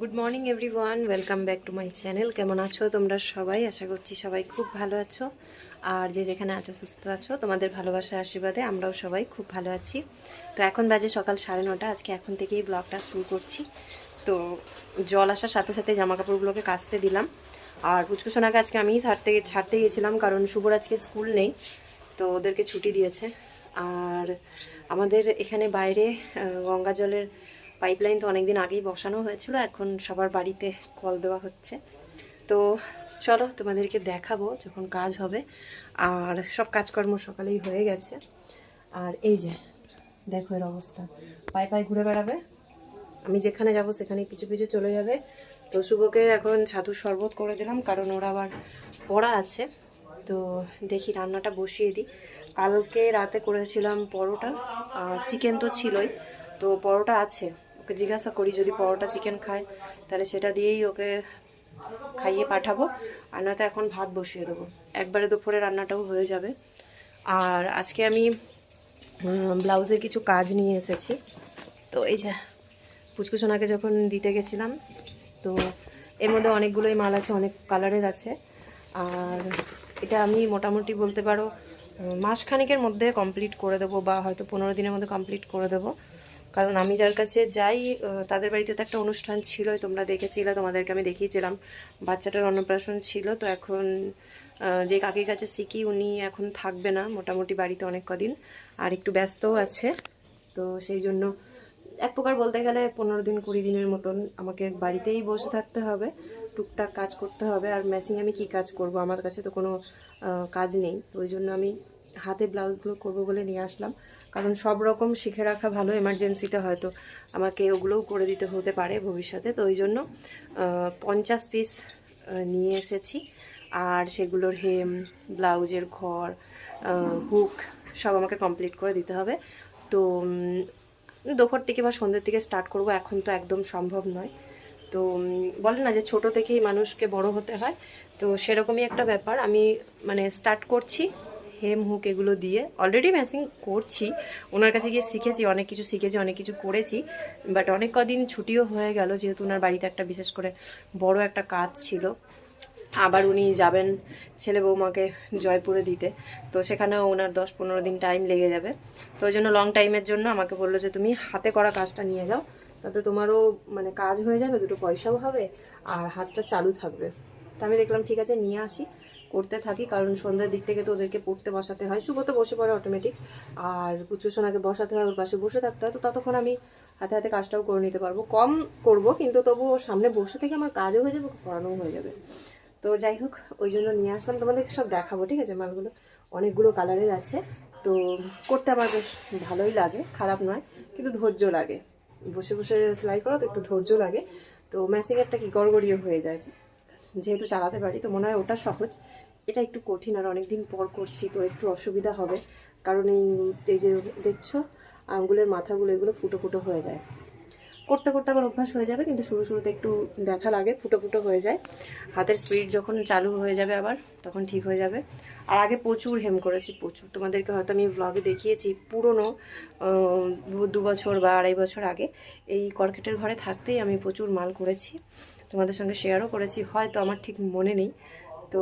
Good morning everyone welcome back to my channel কেমন আছো তোমরা সবাই? আশা করছি সবাই খুব ভালো আছো। আর যে যেখানে আছো, সুস্থ আছো, তোমাদের ভালোবাসার আশীর্বাদে আমরাও সবাই খুব ভালো আছি। তো এখন বাজে সকাল সাড়ে নটা। আজকে এখন থেকেই ব্লগটা শুরু করছি। তো জল আসার সাথে সাথে জামা কাপড়গুলোকে কাচতে দিলাম। আর পুচকুসোনাকে আজকে আমিই ছাড়তে ছাড়তে গেছিলাম, কারণ শুভর আজকে স্কুল নেই, তো ওদেরকে ছুটি দিয়েছে। আর আমাদের এখানে বাইরে গঙ্গা জলের পাইপলাইন তো অনেকদিন আগেই বসানো হয়েছিল, এখন সবার বাড়িতে কল দেওয়া হচ্ছে। তো চলো তোমাদেরকে দেখাবো যখন কাজ হবে। আর সব কাজকর্ম সকালেই হয়ে গেছে। আর এই যে, দেখো এর অবস্থা। পায়ে পায়ে ঘুরে বেড়াবে। আমি যেখানে যাব সেখানে পিছু পিছু চলে যাবে। তো শুভকে এখন ছাতুর শরবত করে দিলাম, কারণ ওর আবার পড়া আছে। তো দেখি রান্নাটা বসিয়ে দিই। কালকে রাতে করেছিলাম পরোটা, আর চিকেন তো ছিলই। তো পরোটা আছে। ওকে জিজ্ঞাসা করি যদি পরোটা চিকেন খায়, তাহলে সেটা দিয়েই ওকে খাইয়ে পাঠাবো। আর নয়তো এখন ভাত বসিয়ে দেবো। একবারে দুপুরে রান্নাটাও হয়ে যাবে। আর আজকে আমি ব্লাউজের কিছু কাজ নিয়ে এসেছি। তো এই যে পুচকুসোনাকে যখন দিতে গেছিলাম, তো এর মধ্যে অনেকগুলোই মাল আছে, অনেক কালারের আছে। আর এটা আমি মোটামুটি বলতে পারো মাসখানেকের মধ্যে কমপ্লিট করে দেবো বা হয়তো পনেরো দিনের মধ্যে কমপ্লিট করে দেবো। কারণ আমি যার কাছে যাই তাদের বাড়িতে তো একটা অনুষ্ঠান ছিলই, তোমরা দেখেছিলে, তোমাদেরকে আমি দেখিয়েছিলাম। বাচ্চাটার অন্নপ্রাশন ছিল, তো এখন যে কাকির কাছে শিখি, উনি এখন থাকবে না, মোটামুটি বাড়িতে অনেক কদিন, আর একটু ব্যস্তও আছে। তো সেই জন্য এক প্রকার বলতে গেলে পনেরো দিন, কুড়ি দিনের মতন আমাকে বাড়িতেই বসে থাকতে হবে, টুকটাক কাজ করতে হবে, আর মেসিং আমি কি কাজ করব, আমার কাছে তো কোনো কাজ নেই। তো ওই জন্য আমি হাতে ব্লাউজগুলো করব বলে নিয়ে আসলাম। কারণ সব রকম শিখে রাখা ভালো এমার্জেন্সিতে হয়তো আমাকে ওগুলোও করে দিতে হতে পারে ভবিষ্যতে। তো ওই জন্য পঞ্চাশ পিস নিয়ে এসেছি। আর সেগুলোর হেম ব্লাউজের ঘর হুক সব আমাকে কমপ্লিট করে দিতে হবে। তো দুপুর থেকে বা সন্ধ্যের থেকে স্টার্ট করব। এখন তো একদম সম্ভব নয়। তো বলে না যে ছোট থেকেই মানুষকে বড় হতে হয়। তো সেরকমই একটা ব্যাপার। আমি মানে স্টার্ট করছি। হেম হুক এগুলো দিয়ে অলরেডি ম্যাচিং করছি। ওনার কাছে গিয়ে শিখেছি, অনেক কিছু শিখেছি, অনেক কিছু করেছি। বাট অনেক কদিন ছুটিও হয়ে গেল, যেহেতু ওনার বাড়িতে একটা বিশেষ করে বড় একটা কাজ ছিল। আবার উনি যাবেন ছেলে বৌমাকে জয়পুরে দিতে। তো সেখানেও ওনার দশ পনেরো দিন টাইম লেগে যাবে। তো ওই জন্য লং টাইমের জন্য আমাকে বলল যে, তুমি হাতে করা কাজটা নিয়ে যাও। তাতে তোমারও মানে কাজ হয়ে যাবে, দুটো পয়সাও হবে, আর হাতটা চালু থাকবে। তো আমি দেখলাম, ঠিক আছে, নিয়ে আসি। করতে থাকি, কারণ সন্ধ্যার দিক থেকে তো ওদেরকে পড়তে বসাতে হয়। শুভ তো বসে পড়ে অটোমেটিক আর পুচুসোনাকে বসাতে হয়, ওর পাশে বসে থাকতে হয়, তো ততক্ষণ আমি হাতে হাতে কাজটাও করে নিতে পারব। কম করব, কিন্তু তবু ওর সামনে বসে থেকে আমার কাজও হয়ে যাবে, পড়ানোও হয়ে যাবে। তো যাই হোক, ওই জন্য নিয়ে আসলাম। তোমাদেরকে সব দেখাবো, ঠিক আছে? মালগুলো অনেকগুলো কালারের আছে। তো করতে আমার বেশ ভালোই লাগে, খারাপ নয়, কিন্তু ধৈর্য লাগে। বসে বসে সেলাই করো তো একটু ধৈর্য লাগে। তো ম্যাচিংয়েরটা কি গড়গড়িয়ে হয়ে যায়। যেহেতু চালাতে পারি, তো মনে হয় ওটা সহজ। এটা একটু কঠিন আর অনেক দিন পর করছি, তো একটু অসুবিধা হবে। কারণ এই এই যে দেখছ, আঙ্গুলের মাথাগুলো এগুলো ফুটো ফুটো হয়ে যায়। করতে করতে আবার অভ্যাস হয়ে যাবে, কিন্তু শুরু শুরুতে একটু দেখা লাগে, ফুটো ফুটো হয়ে যায়। হাতের স্পিড যখন চালু হয়ে যাবে আবার, তখন ঠিক হয়ে যাবে। আর আগে প্রচুর হেম করেছি, প্রচুর। তোমাদেরকে হয়তো আমি ব্লগে দেখিয়েছি, পুরনো দু বছর বা আড়াই বছর আগে। এই কর্কেটের ঘরে থাকতেই আমি প্রচুর মাল করেছি। তোমাদের সঙ্গে শেয়ারও করেছি, হয়তো আমার ঠিক মনে নেই। তো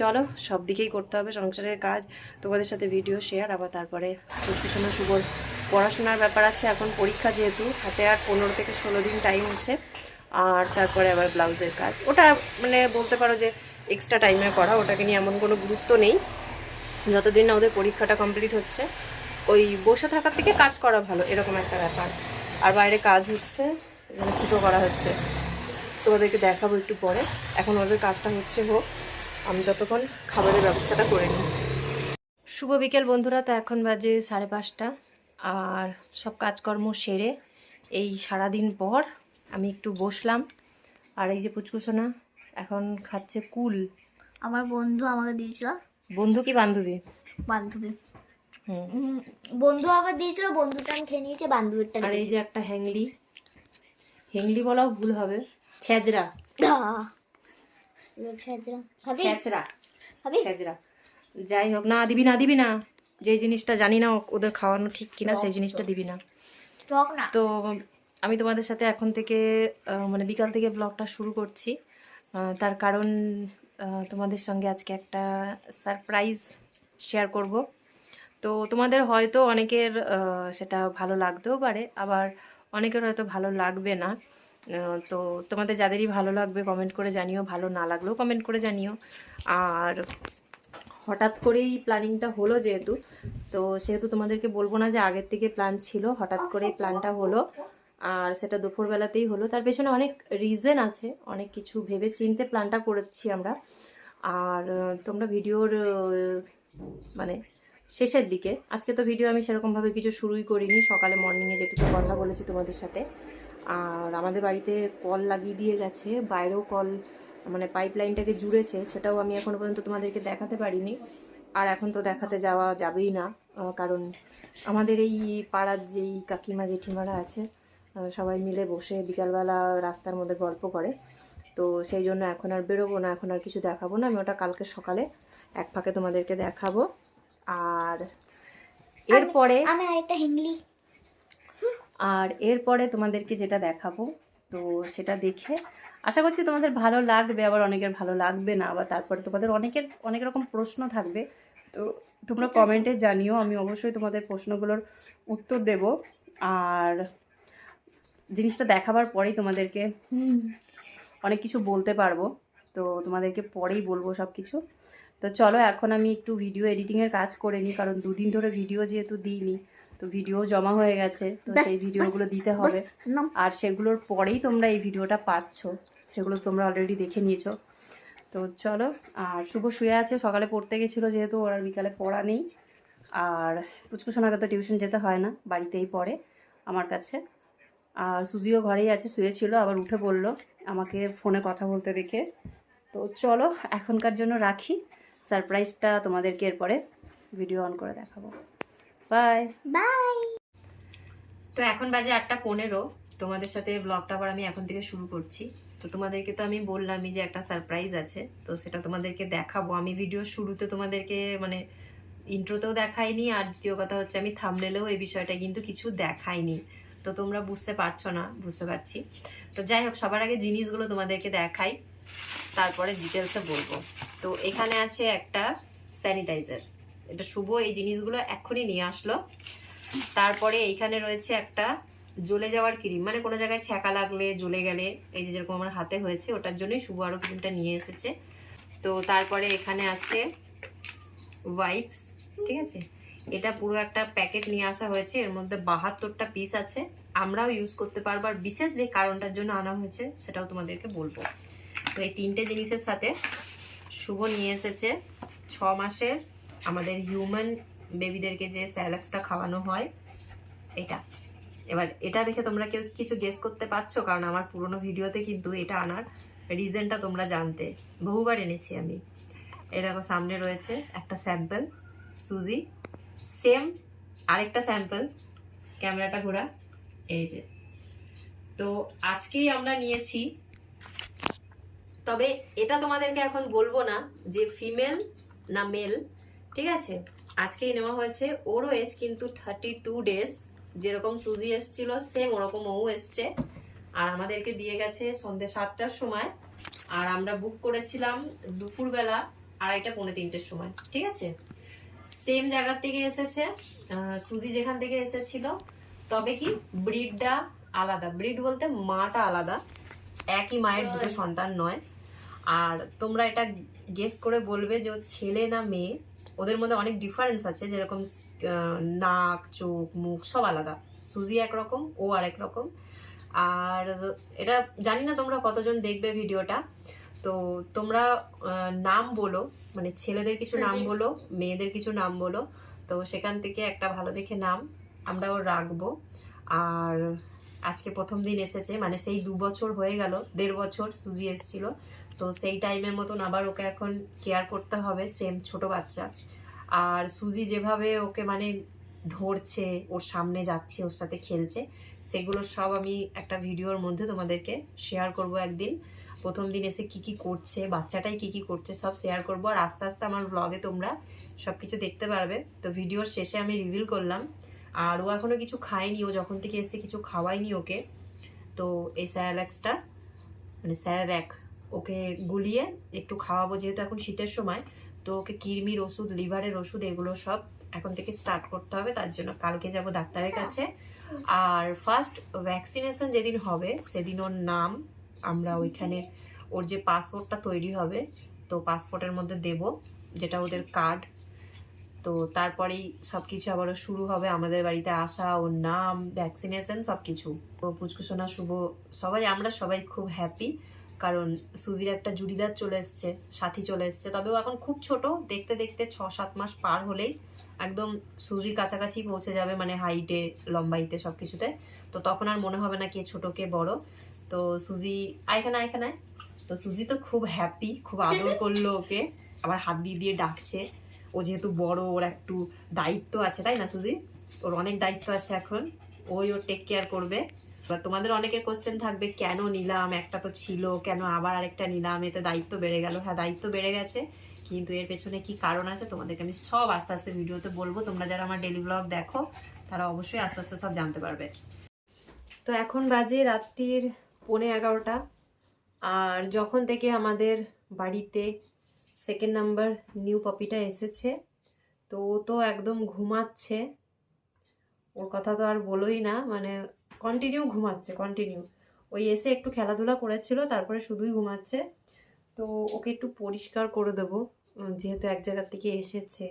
চলো, সব দিকেই করতে হবে সংসারের কাজ। তোমাদের সাথে ভিডিও শেয়ার আবার তারপরে শোনা শুভর পড়াশোনার ব্যাপার আছে, এখন পরীক্ষা যেহেতু, হাতে আর পনেরো থেকে ষোলো দিন টাইম আছে। আর তারপরে আবার ব্লাউজের কাজ। ওটা মানে বলতে পারো যে এক্সট্রা টাইমে করা ওটাকে নিয়ে এমন কোনো গুরুত্ব নেই। যতদিন না ওদের পরীক্ষাটা কমপ্লিট হচ্ছে, ওই বসে থাকার থেকে কাজ করা ভালো, এরকম একটা ব্যাপার। আর বাইরে কাজ হচ্ছে, এখানে করা হচ্ছে। তোমাদেরকে দেখাবো একটু পরে। এখন ওদের কাজটা হচ্ছে হোক আমি ততক্ষণ খাবারের ব্যবস্থাটা করে নিই। শুভ বিকেল বন্ধুরা তো এখন বাজে সাড়ে পাঁচটা। আর সব কাজকর্ম সেরে এই সারাদিন পর আমি একটু বসলাম। আর এই যে পুচকুসোনা এখন খাচ্ছে কুল। আমার বন্ধু আমাকে দিয়েছিল। বন্ধু কি বান্ধবী? বান্ধবী। বন্ধু আবার দিয়েছিল বন্ধুটা আমি খেয়ে নিয়েছে বান্ধবীরটা আর এই যে একটা হ্যাংলি হ্যাংলি বলাও ভুল হবে। ছেজরা খাবি ছেচরা যাই হোক না দিবি না দিবি না। যে জিনিসটা জানি না ওদের খাওয়ানো ঠিক কিনা সেই জিনিসটা দিবি না। তো আমি তোমাদের সাথে এখন থেকে মানে বিকাল থেকে ব্লগটা শুরু করছি। তার কারণ তোমাদের সঙ্গে আজকে একটা সারপ্রাইজ শেয়ার করব। তো তোমাদের হয়তো অনেকের সেটা ভালো লাগতেও পারে আবার অনেকের হয়তো ভালো লাগবে না। তো তোমাদের যাদেরই ভালো লাগবে কমেন্ট করে জানিও, ভালো না লাগলেও কমেন্ট করে জানিও। আর হঠাৎ করেই প্ল্যানিংটা হলো যেহেতু, তো সেহেতু তোমাদেরকে বলব না যে আগের থেকে প্ল্যান ছিল, হঠাৎ করেই প্ল্যানটা হলো। আর সেটা দুপুরবেলাতেই হলো। তার পেছনে অনেক রিজন আছে, অনেক কিছু ভেবে চিনতে প্ল্যানটা করেছি আমরা। আর তোমরা ভিডিওর মানে শেষের দিকে, আজকে তো ভিডিও আমি সেরকমভাবে কিছু শুরুই করিনি, সকালে মর্নিংয়ে যেটুকু কথা বলেছি তোমাদের সাথে। আর আমাদের বাড়িতে কল লাগিয়ে দিয়ে গেছে বাইরেও কল মানে পাইপ লাইনটাকে জুড়েছে সেটাও আমি এখনও পর্যন্ত তোমাদেরকে দেখাতে পারিনি। আর এখন তো দেখাতে যাওয়া যাবেই না কারণ আমাদের এই পাড়ার যেই কাকিমা জেঠিমারা আছে সবাই মিলে বসে বিকালবেলা রাস্তার মধ্যে গল্প করে। তো সেই জন্য এখন আর বেরোবো না এখন আর কিছু দেখাবো না। আমি ওটা কালকে সকালে এক ফাঁকে তোমাদেরকে দেখাবো। আর এরপরে আমি আরেকটা হিংলি। আর এরপরে তোমাদেরকে যেটা দেখাবো তো সেটা দেখে আশা করছি তোমাদের ভালো লাগবে আবার অনেকের ভালো লাগবে না আবার তারপরে তোমাদের অনেকের অনেক রকম প্রশ্ন থাকবে। তো তোমরা কমেন্টে জানিও আমি অবশ্যই তোমাদের প্রশ্নগুলোর উত্তর দেব। আর জিনিসটা দেখাবার পরেই তোমাদেরকে অনেক কিছু বলতে পারব তো তোমাদেরকে পরেই বলব সব কিছু তো চলো এখন আমি একটু ভিডিও এডিটিংয়ের কাজ করে নিই কারণ দুদিন ধরে ভিডিও যেহেতু দিইনি তো ভিডিও জমা হয়ে গেছে তো সেই ভিডিওগুলো দিতে হবে। আর সেগুলোর পরেই তোমরা এই ভিডিওটা পাচ্ছ সেগুলো তোমরা অলরেডি দেখে নিয়েছো। তো চলো আর শুভ শুয়ে আছে সকালে পড়তে গেছিল যেহেতু ওর আর বিকালে পড়া নেই। আর পুচকুসোনাকে তো টিউশন যেতে হয় না বাড়িতেই পড়ে আমার কাছে। আর সুজিও ঘরেই আছে শুয়েছিল আবার উঠে পড়ল আমাকে ফোনে কথা বলতে দেখে। তো চলো এখনকার জন্য রাখি। সারপ্রাইজটা তোমাদেরকে এরপরে ভিডিও অন করে দেখাবো। বাই বাই তো এখন বাজে আটটা পনেরো। তোমাদের সাথে ব্লগটা আবার আমি এখন থেকে শুরু করছি। তো তোমাদেরকে তো আমি বললামই যে একটা সারপ্রাইজ আছে। তো সেটা তোমাদেরকে দেখাবো। আমি ভিডিও শুরুতে তোমাদেরকে মানে ইন্ট্রোতেও দেখাইনি আর দ্বিতীয় কথা হচ্ছে আমি থামনেলেও এই বিষয়টা কিন্তু কিছু দেখাইনি। তো তোমরা বুঝতে পারছ না বুঝতে পারছি। তো যাই হোক সবার আগে জিনিসগুলো তোমাদেরকে দেখাই তারপরে ডিটেলসে বলব। তো এখানে আছে একটা স্যানিটাইজার এটা শুভ, এই জিনিসগুলো এক্ষুনি নিয়ে আসলো। তারপরে এইখানে রয়েছে একটা জ্বলে যাওয়ার ক্রিম। মানে কোনো জায়গায় ছ্যাঁকা লাগলে, জ্বলে গেলে, এই যে যেরকম আমার হাতে হয়েছে, ওটার জন্যই শুভ আরও ক্রিমটা নিয়ে এসেছে। তো তারপরে এখানে আছে ওয়াইপস ঠিক আছে? এটা পুরো একটা প্যাকেট নিয়ে আসা হয়েছে, এর মধ্যে বাহাত্তরটা পিস আছে। আমরাও ইউজ করতে পারব, আর বিশেষ যে কারণটার জন্য আনা হয়েছে, সেটাও তোমাদেরকে বলব। তো এই তিনটে জিনিসের সাথে শুভ নিয়ে এসেছে, ছ মাসের আমাদের হিউম্যান বেবিদেরকে যে স্যালাক্সটা খাওয়ানো হয়, এটা। এবার এটা দেখে তোমরা কেউ কিছু গেস করতে পারছ? কারণ আমার পুরনো ভিডিওতে কিন্তু এটা আনার রিজনটা তোমরা জানতে। বহুবার এনেছি আমি। এই দেখো, সামনে রয়েছে একটা স্যাম্পল সুজি। সেম আরেকটা স্যাম্পল ক্যামেরাটা ঘোরা। এই যে। তো আজকেই আমরা নিয়েছি। তবে এটা তোমাদেরকে এখন বলব না যে ফিমেল না মেল ঠিক আছে? আজকেই নেওয়া হয়েছে ওরও এজ কিন্তু থার্টি টু ডেজ যেরকম সুজি এসছিল সেম ওরকম ও এসছে। আর আমাদেরকে দিয়ে গেছে সন্ধ্যে সাতটার সময়। আর আমরা বুক করেছিলাম দুপুরবেলা আড়াইটা পৌনে তিনটের সময়। ঠিক আছে? সেম জায়গার থেকে এসেছে সুজি যেখান থেকে এসেছিল। তবে কি ব্রিডটা আলাদা। ব্রিড বলতে মাটা আলাদা। একই মায়ের দুটো সন্তান নয়। আর তোমরা এটা গেস করে বলবে যে ছেলে না মেয়ে। ওদের মধ্যে অনেক ডিফারেন্স আছে যেরকম নাক চোখ মুখ সব আলাদা। সুজি একরকম ও আরেক রকম। আর এটা জানি না তোমরা কতজন দেখবে ভিডিওটা তো তোমরা নাম বলো মানে ছেলেদের কিছু নাম বলো মেয়েদের কিছু নাম বলো তো সেখান থেকে একটা ভালো দেখে নাম আমরা ওর রাখব। আর আজকে প্রথম দিন এসেছে মানে সেই দু বছর হয়ে গেল দেড় বছর সুজি এসেছিল। তো সেই টাইমের মতন আবার ওকে এখন কেয়ার করতে হবে সেম ছোট বাচ্চা। আর সুজি যেভাবে ওকে মানে ধরছে, ওর সামনে যাচ্ছে, ওর সাথে খেলছে, সেগুলো সব আমি একটা ভিডিওর মধ্যে তোমাদেরকে শেয়ার করব একদিন। প্রথম দিন এসে কি কি করছে, বাচ্চাটাই কি কি করছে, সব শেয়ার করব। আর আস্তে আস্তে আমার ব্লগে তোমরা সব কিছু দেখতে পারবে। তো ভিডিওর শেষে আমি রিভিল করলাম। আর ও এখনও কিছু খায়নি, ও যখন থেকে এসে কিছু খাওয়াইনি ওকে। তো এই স্যারাল্যাক্সটা মানে স্যারাল্যাক ওকে গুলিয়ে একটু খাওয়াবো যেহেতু এখন শীতের সময়, তো ওকে কিরমির ওষুধ, লিভারের ওষুধ, এগুলো সব এখন থেকে স্টার্ট করতে হবে, তার জন্য কালকে যাব ডাক্তারের কাছে। আর ফার্স্ট ভ্যাকসিনেশন যেদিন হবে, সেদিন ওর নাম আমরা ওইখানে, ওর যে পাসপোর্টটা তৈরি হবে, তো পাসপোর্টের মধ্যে দেব, যেটা ওদের কার্ড তো তারপরেই সব কিছু আবারও শুরু হবে, আমাদের বাড়িতে আসা, ওর নাম ভ্যাকসিনেশন সব কিছু তো পুচকুসোনা শুভ, সবাই, আমরা সবাই খুব হ্যাপি কারণ সুজির একটা জুড়িদার চলে এসছে, সাথী চলে এসছে। তবে ও এখন খুব ছোট, দেখতে দেখতে ছ সাত মাস পার হলেই একদম সুজির কাছাকাছি পৌঁছে যাবে মানে হাইটে লম্বাইতে সব কিছুতে তো তখন আর মনে হবে না কে ছোট, কে বড়। তো সুজি আয়খানা আয়খানায় তো সুজি তো খুব হ্যাপি খুব আদর করল ওকে। আবার হাত দিয়ে দিয়ে ডাকছে। ও যেহেতু বড়, ওর একটু দায়িত্ব আছে, তাই না সুজি? ওর অনেক দায়িত্ব আছে এখন। ওই ওর টেক কেয়ার করবে। তোমাদের অনেকের কোশ্চেন থাকবে, কেন নিলাম? একটা তো ছিল, কেন আবার আরেকটা নিলাম? এতে দায়িত্ব বেড়ে গেল। হ্যাঁ দায়িত্ব বেড়ে গেছে, কিন্তু এর পেছনে কি কারণ আছে তোমাদেরকে আমি সব আস্তে আস্তে ভিডিওতে বলব। তোমরা যারা আমার ডেলি ব্লগ দেখো, তারা অবশ্যই আস্তে আস্তে সব জানতে পারবে। তো এখন বাজে রাত্রির পৌনে এগারোটা। আর যখন থেকে আমাদের বাড়িতে সেকেন্ড নাম্বার নিউ পপিটা এসেছে, তো ও তো একদম ঘুমাচ্ছে। ওর কথা তো আর বলোই না মানে কন্টিনিউ ঘুমাচ্ছে কন্টিনিউ ওই এসে একটু খেলাধুলা করেছিল, তারপরে শুধুই ঘুমাচ্ছে। তো ওকে একটু পরিষ্কার করে দেবো যেহেতু এক জায়গার থেকে এসেছে।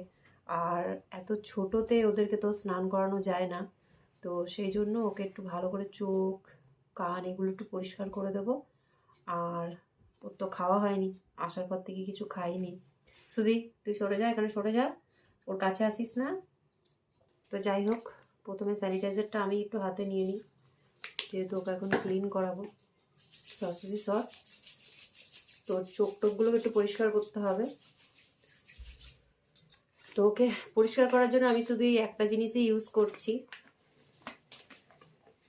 আর এত ছোটোতে ওদেরকে তো স্নান করানো যায় না। তো সেই জন্য ওকে একটু ভালো করে চোখ, কান এগুলো একটু পরিষ্কার করে দেবো। আর ওর তো খাওয়া হয়নি, আসার পর থেকে কিছু খাইনি। সুজি, তুই সরে যা, এখানে সরে যা। ওর কাছে আসিস না। তো যাই হোক, প্রথমে স্যানিটাইজারটা আমি একটু হাতে নিয়ে নিই। যেহেতু ওকে এখন ক্লিন করাবো সর সুজি তো চোখ টোকগুলোকে একটু পরিষ্কার করতে হবে। তো ওকে পরিষ্কার করার জন্য আমি শুধু এই একটা জিনিসই ইউজ করছি।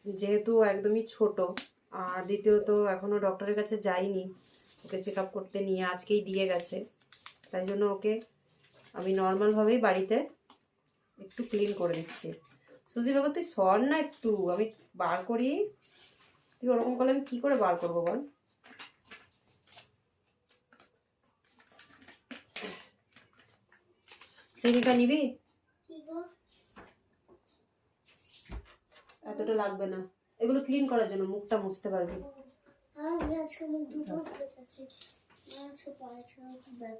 যেহেতু একদমই ছোট, আর দ্বিতীয়ত এখনও ডক্টরের কাছে যাইনি। ওকে চেক করতে নিয়ে আজকেই দিয়ে গেছে। তাই জন্য ওকে আমি নর্মালভাবেই বাড়িতে একটু ক্লিন করে দিচ্ছি। সুজি বাবা তুই সর না একটু, আমি বার করি। তুই ওরকম করলে আমি কী করে বার করব বল? শ্রেণিকা নিবি? এতটা লাগবে না। এগুলো ক্লিন করার জন্য মুখটা মুছতে পারবি। ব্যথা।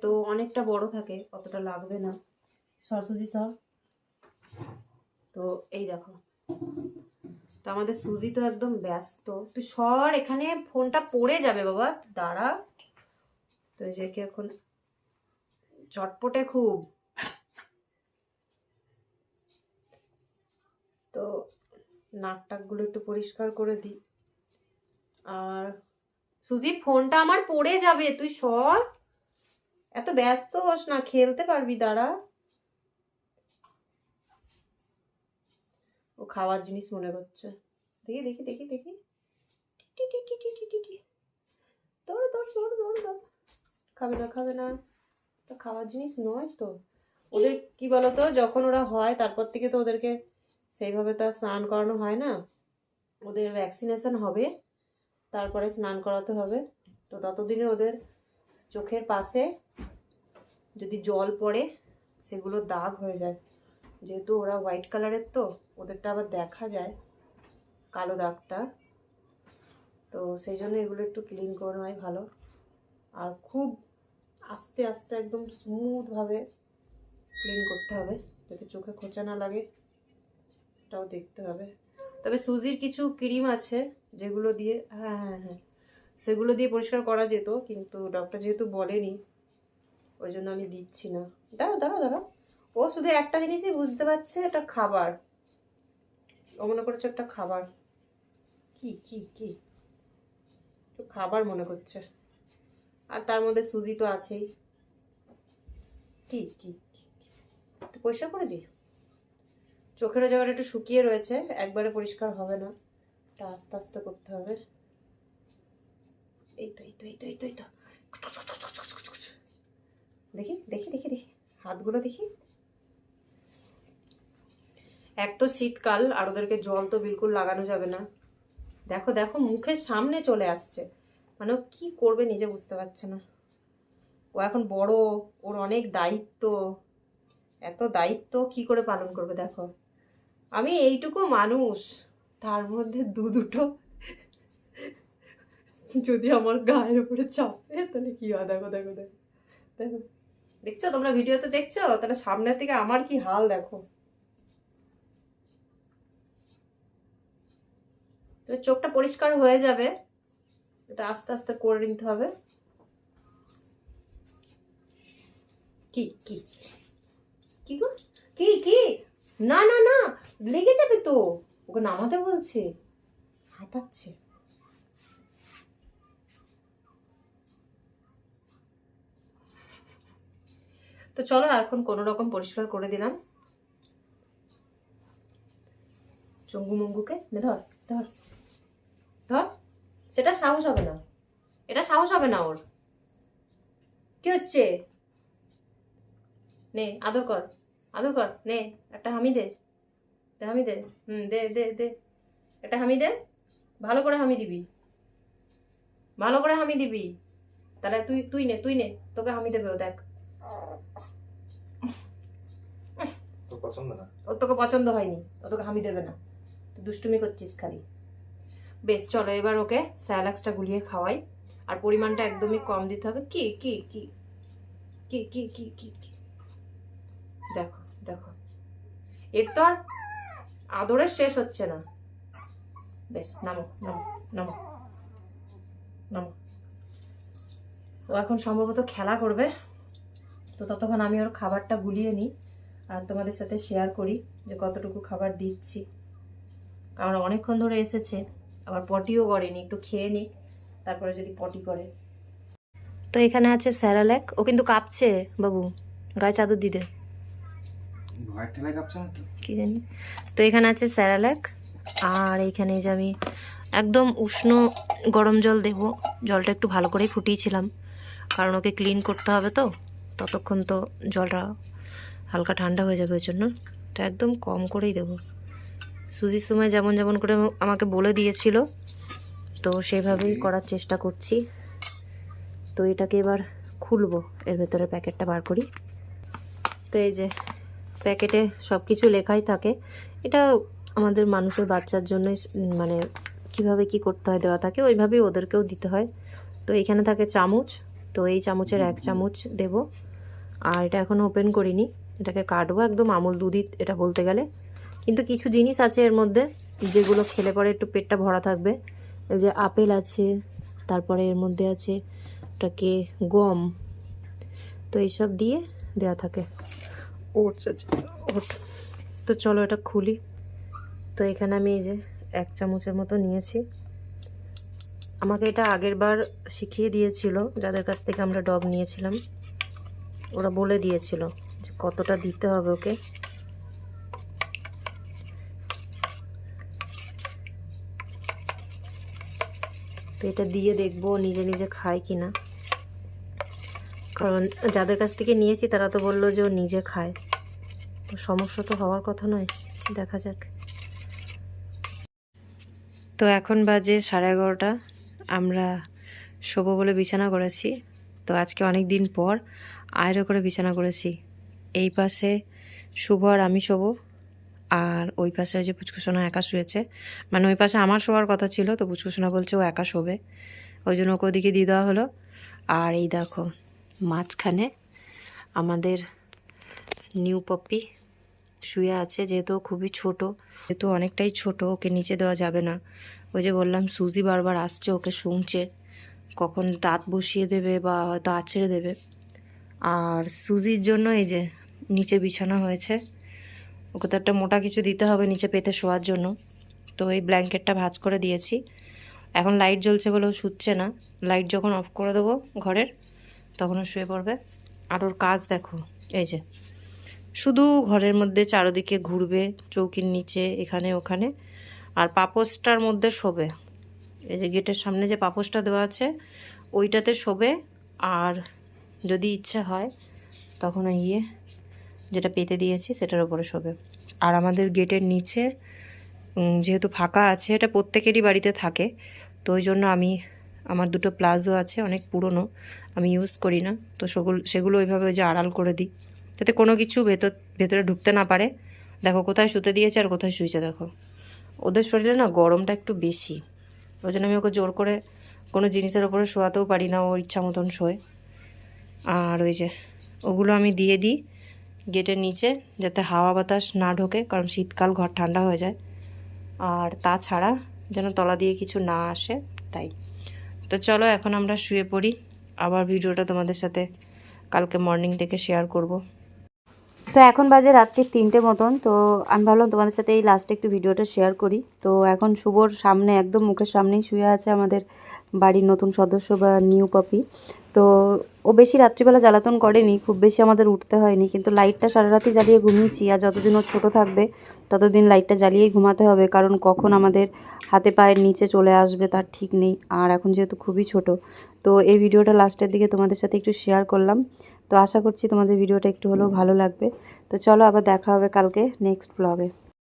তো অনেকটা বড় থাকে অতটা লাগবে না। সরসুজি সর তো এই দেখো। আমাদের সুজি তো একদম ব্যস্ত। তুই সর, এখানে ফোনটা পড়ে যাবে বাবা। দাঁড়া। তো যে কি এখন চটপটে খুব। তো নাক টাকগুলো একটু পরিষ্কার করে দিই। আর সুজি, ফোনটা আমার পড়ে যাবে। তুই সর। এত ব্যস্ত হোস না, খেলতে পারবি, দাঁড়া। খাওয়ার জিনিস মনে করছে দেখি দেখি দেখি দেখি। দৌড় দৌড় দৌড় দৌড় দৌড়। খাবে না খাবে না। খাওয়ার জিনিস নয় তো। ওদের কি বলতো, যখন ওরা হয়, তারপর থেকে তো ওদেরকে সেইভাবে তো আর স্নান করানো হয় না। ওদের ভ্যাকসিনেশন হবে, তারপরে স্নান করাতে হবে। তো ততদিনে ওদের চোখের পাশে যদি জল পড়ে, সেগুলো দাগ হয়ে যায়। যেহেতু ওরা হোয়াইট কালারের তো, ওদেরটা আবার দেখা যায়, কালো দাগটা। তো সেই জন্য এগুলো একটু ক্লিন করে নেওয়াই ভালো। আর খুব আস্তে আস্তে একদম স্মুথভাবে ক্লিন করতে হবে, যাতে চোখে খোঁচা না লাগে, এটাও দেখতে হবে। তবে সুজির কিছু ক্রিম আছে, যেগুলো দিয়ে হ্যাঁ হ্যাঁ হ্যাঁ সেগুলো দিয়ে পরিষ্কার করা যেত, কিন্তু ডক্টর যেহেতু বলেনি, ওই জন্য আমি দিচ্ছি না। দাঁড়াও দাঁড়াও দাঁড়াও। ও শুধু একটা জিনিসই বুঝতে পারছে, এটা খাবার। ও মনে করছে একটা খাবার। কি কি কি? খাবার মনে করছে। আর তার মধ্যে সুজি তো আছেই। কি কি? একটু পরিষ্কার করে দিই? চোখেরও জায়গাটা একটু শুকিয়ে রয়েছে, একবারে পরিষ্কার হবে না। এটা আস্তে আস্তে করতে হবে। এই তো এই তো এই তো এই তো এই তো। দেখি দেখি দেখি দেখি। হাতগুলো দেখি। এক তো শীতকাল আর ওদেরকে জল তো বিলকুল লাগানো যাবে না। দেখো দেখো, মুখের সামনে চলে আসছে। মানে কি করবে নিজে বুঝতে পারছে না। ও এখন বড়, ওর অনেক দায়িত্ব। এত দায়িত্ব কি করে পালন করবে দেখো। আমি এইটুকু মানুষ, তার মধ্যে দু দুটো। যদি আমার গায়ের উপরে চাপে, তাহলে কি হয়? দেখো দেখো দেখো দেখো। দেখছ? তোমরা ভিডিওতে দেখছ? তাহলে সামনের থেকে আমার কি হাল দেখো? তো চোখটা পরিষ্কার হয়ে যাবে। এটা আস্তে আস্তে করে নিতে হবে। কি কি? কি গো? কি কি? না না না, লেগে যাবে তো। ওকে নামাতে বলছে। হাতাচ্ছে তো চলো, এখন কোনো রকম পরিষ্কার করে দিলাম। চঙ্গু মঙ্গুকে। ধর ধর। ধর সেটা সাহস হবে না। এটা সাহস হবে না ওর। কি হচ্ছে? নে আদর কর আদর কর নে একটা হামি দে দে হামি দে হুম দে দে দে একটা হামি দে ভালো করে হামি দিবি। ভালো করে হামি দিবি। তাহলে তুই তুই নে তুই নে তোকে হামি দেবে ও দেখ। পছন্দ না? ওর তোকে পছন্দ হয়নি ও তোকে হামি দেবে না। তুই দুষ্টুমি করছিস খালি। বেশ, চলো এবার ওকে স্যালাক্সটা গুলিয়ে খাওয়াই। আর পরিমাণটা একদমই কম দিতে হবে। কি কি কি? কি কি কি কি কি? দেখো দেখো। এর তো আর আদরের শেষ হচ্ছে না। বেশ, নামো নামো নামো নামো। ও এখন সম্ভবত খেলা করবে। তো ততক্ষণ আমি ওর খাবারটা গুলিয়ে নিই আর তোমাদের সাথে শেয়ার করি যে কতটুকু খাবার দিচ্ছি। কারণ অনেকক্ষণ ধরে এসেছে। আবার পটিও করেনি একটু খেয়ে নিই তারপরে যদি পটি করে। তো এখানে আছে স্যারাল্যাক ও কিন্তু কাঁপছে বাবু গায়ে চাদর দিতে কি জানি। তো এখানে আছে স্যারাল্যাক আর এইখানে যে আমি একদম উষ্ণ গরম জল দেব জলটা একটু ভালো করেই ফুটিয়েছিলাম কারণ ওকে ক্লিন করতে হবে তো ততক্ষণ তো জলটা হালকা ঠান্ডা হয়ে যাবে ওই জন্য তো একদম কম করেই দেবো। সুজির সময় যেমন যেমন করে আমাকে বলে দিয়েছিল তো সেভাবেই করার চেষ্টা করছি। তো এটাকে এবার খুলবো এর ভেতরে প্যাকেটটা বার করি। তো এই যে প্যাকেটে সব কিছু লেখাই থাকে এটা আমাদের মানুষের বাচ্চার জন্যই মানে কীভাবে কি করতে হয় দেওয়া থাকে ওইভাবেই ওদেরকেও দিতে হয়। তো এখানে থাকে চামচ তো এই চামচের এক চামচ দেব। আর এটা এখনও ওপেন করিনি এটাকে কাটবো একদম আমুল দুধই এটা বলতে গেলে। কিন্তু কিছু জিনিস আছে এর মধ্যে যেগুলো খেলে পরে একটু পেটটা ভরা থাকবে। এই যে আপেল আছে তারপরে এর মধ্যে আছে ওটাকে গম। তো এইসব দিয়ে দেওয়া থাকে। ওটস আছে। ওট। তো চলো এটা খুলি। তো এখানে আমি এই যে এক চামচের মতো নিয়েছি। আমাকে এটা আগের বার শিখিয়ে দিয়েছিল যাদের কাছ থেকে আমরা ডব নিয়েছিলাম। ওরা বলে দিয়েছিল যে কতটা দিতে হবে ওকে। তো এটা দিয়ে দেখব নিজে নিজে খায় কি না কারণ যাদের কাছ থেকে নিয়েছি তারা তো বলল যে ও নিজে খায়। তো সমস্যা তো হওয়ার কথা নয়, দেখা যাক। তো এখন বাজে সাড়ে এগারোটা, আমরা শোবো বলে বিছানা করেছি। তো আজকে অনেক দিন পর আয়রো করে বিছানা করেছি। এই পাশে শুভ আর আমি শোবো। আর ওই পাশে যে পুচকুসোনা একা শুয়েছে। মানে ওই পাশে আমার শোয়ার কথা ছিল, তো পুচকুসোনা বলছে ও একা শোবে। ওই জন্য ওকে ওদিকে দিয়ে দেওয়া হলো। আর এই দেখো, মাঝখানে আমাদের নিউ পপি শুয়ে আছে, যেহেতু খুবই ছোট। যেহেতু অনেকটাই ছোট, ওকে নিচে দেওয়া যাবে না। ওই যে বললাম, সুজি বারবার আসছে, ওকে শুনছে। কখন দাঁত বসিয়ে দেবে বা হয়তো আছড়ে দেবে। আর সুজির জন্য এই যে নিচে বিছানা হয়েছে। ওকে তো একটা মোটা কিছু দিতে হবে নিচে পেতে শোয়ার জন্য। তো এই ব্ল্যাঙ্কেটটা ভাঁজ করে দিয়েছি। এখন লাইট জ্বলছে বলেও শুচ্ছে না। লাইট যখন অফ করে দেবো ঘরের, তখন ও শুয়ে পড়বে। আর ওর কাজ দেখো, এই যে। শুধু ঘরের মধ্যে চারোদিকে ঘুরবে, চৌকির নিচে, এখানে, ওখানে। আর পাপোসটার মধ্যে শোবে। এই যে গেটের সামনে যে পাপোসটা দেওয়া আছে, ওইটাতে শোবে। আর যদি ইচ্ছা হয়, তখন গিয়ে যেটা পেতে দিয়েছি, সেটার উপরে শোবে। আর আমাদের গেটের নিচে যেহেতু ফাঁকা আছে, এটা প্রত্যেকেরই বাড়িতে থাকে, তো ওই জন্য আমি, আমার দুটো প্লাজো আছে, অনেক পুরনো, আমি ইউজ করি না। তো সেগুলো সেগুলো ওইভাবে ওই যে আড়াল করে দিই, যাতে কোনো কিছু ভেতর, ভেতরে ঢুকতে না পারে। দেখো, কোথায় শুতে দিয়েছে আর কোথায় শুয়েছে দেখো। ওদের শরীরে না গরমটা একটু বেশি, ওই জন্য আমি ওকে জোর করে কোনো জিনিসের ওপরে শোয়াতেও পারি না ওর ইচ্ছা মতন শোয়। আর ওই যে, ওগুলো আমি দিয়ে দিই গেটের নিচে যাতে হাওয়া বাতাস না ঢোকে, কারণ শীতকাল ঘর ঠান্ডা হয়ে যায়। আর তাছাড়া যেন তলা দিয়ে কিছু না আসে, তাই। তো চলো এখন আমরা শুয়ে পড়ি। আবার ভিডিওটা তোমাদের সাথে কালকে মর্নিং থেকে শেয়ার করব। তো এখন বাজে রাত্রির তিনটে মতন, তো আমি ভাবলাম তোমাদের সাথে এই লাস্টে একটু ভিডিওটা শেয়ার করি। তো এখন শুভর সামনে, একদম মুখের সামনেই শুয়ে আছে আমাদের বাড়ির নতুন সদস্য বা নিউ পপি তো ও বেশি রাত্রিবেলা জ্বালাতন করেনি, খুব বেশি আমাদের উঠতে হয়নি। কিন্তু লাইটটা সারা রাতি জ্বালিয়ে ঘুমিয়েছি আর যতদিন ও ছোটো থাকবে, ততদিন লাইটটা জ্বালিয়েই ঘুমাতে হবে। কারণ কখন আমাদের হাতে পায়ের নিচে চলে আসবে তার ঠিক নেই। আর এখন যেহেতু খুবই ছোট, তো এই ভিডিওটা লাস্টের দিকে তোমাদের সাথে একটু শেয়ার করলাম। তো আশা করছি তোমাদের ভিডিওটা একটু হলেও ভালো লাগবে। তো চলো আবার দেখা হবে কালকে নেক্সট ব্লগে